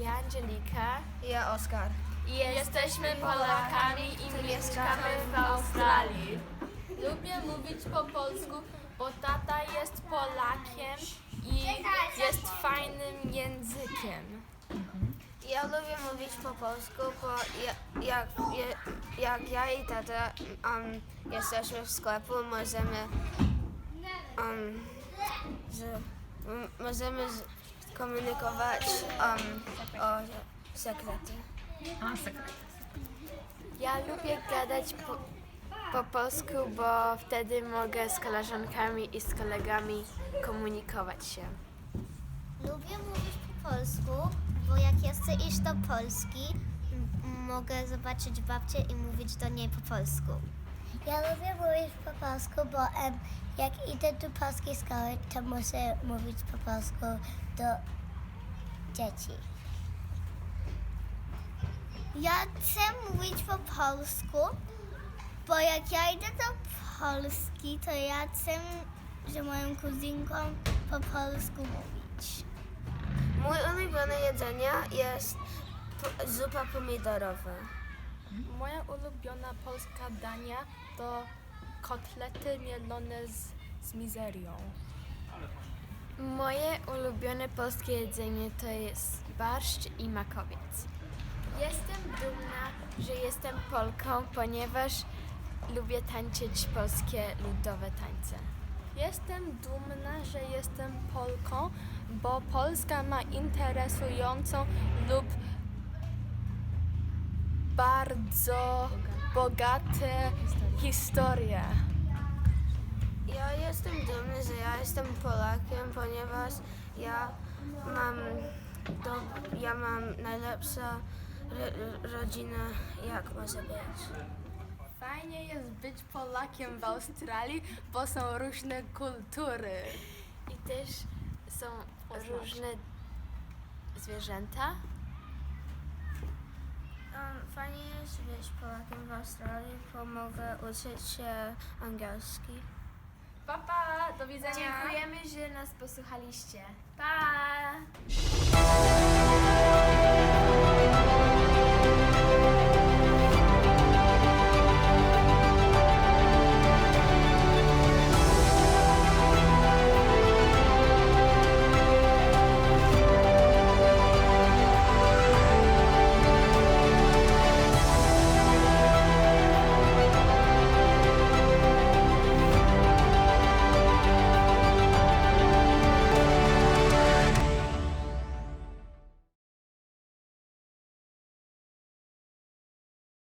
Angelika Ja Oskar. jesteśmy Polakami i mieszkamy w Australii. Lubię mówić po polsku, bo tata jest Polakiem i jest fajnym językiem. Ja lubię mówić po polsku, bo ja, jak, je- jak ja i tata um, jesteśmy w sklepu, możemy um, z, możemy z, komunikować um, o sekrety. A, sekret. Ja lubię gadać po, po polsku, bo wtedy mogę z koleżankami i z kolegami komunikować się. Lubię mówić po polsku, bo jak ja chcę iść do Polski, m- mogę zobaczyć babcię i mówić do niej po polsku. Ja lubię mówić po polsku, bo em, jak idę do polskiej szkoły, to muszę mówić po polsku do dzieci. Ja chcę mówić po polsku, bo jak ja idę do Polski, to ja chcę z moją kuzynką po polsku mówić. Mój ulubione jedzenie jest zupa pomidorowa. Moja ulubiona polska dania to kotlety mielone z, z mizerią. Moje ulubione polskie jedzenie to jest barszcz i makowiec. Jestem dumna, że jestem Polką, ponieważ lubię tańczyć polskie ludowe tańce. Jestem dumna, że jestem Polką, bo Polska ma interesującą lub bardzo bogate historie. Ja jestem dumny, że ja jestem Polakiem, ponieważ ja mam, do, ja mam najlepszą ro, rodzinę, jak może być. Fajnie jest być Polakiem w Australii, bo są różne kultury. I też są różne zwierzęta. Jest być Polakiem w Australii, bo mogę uczyć się angielski. Pa, pa, do widzenia. Dziękujemy, że nas posłuchaliście. Pa!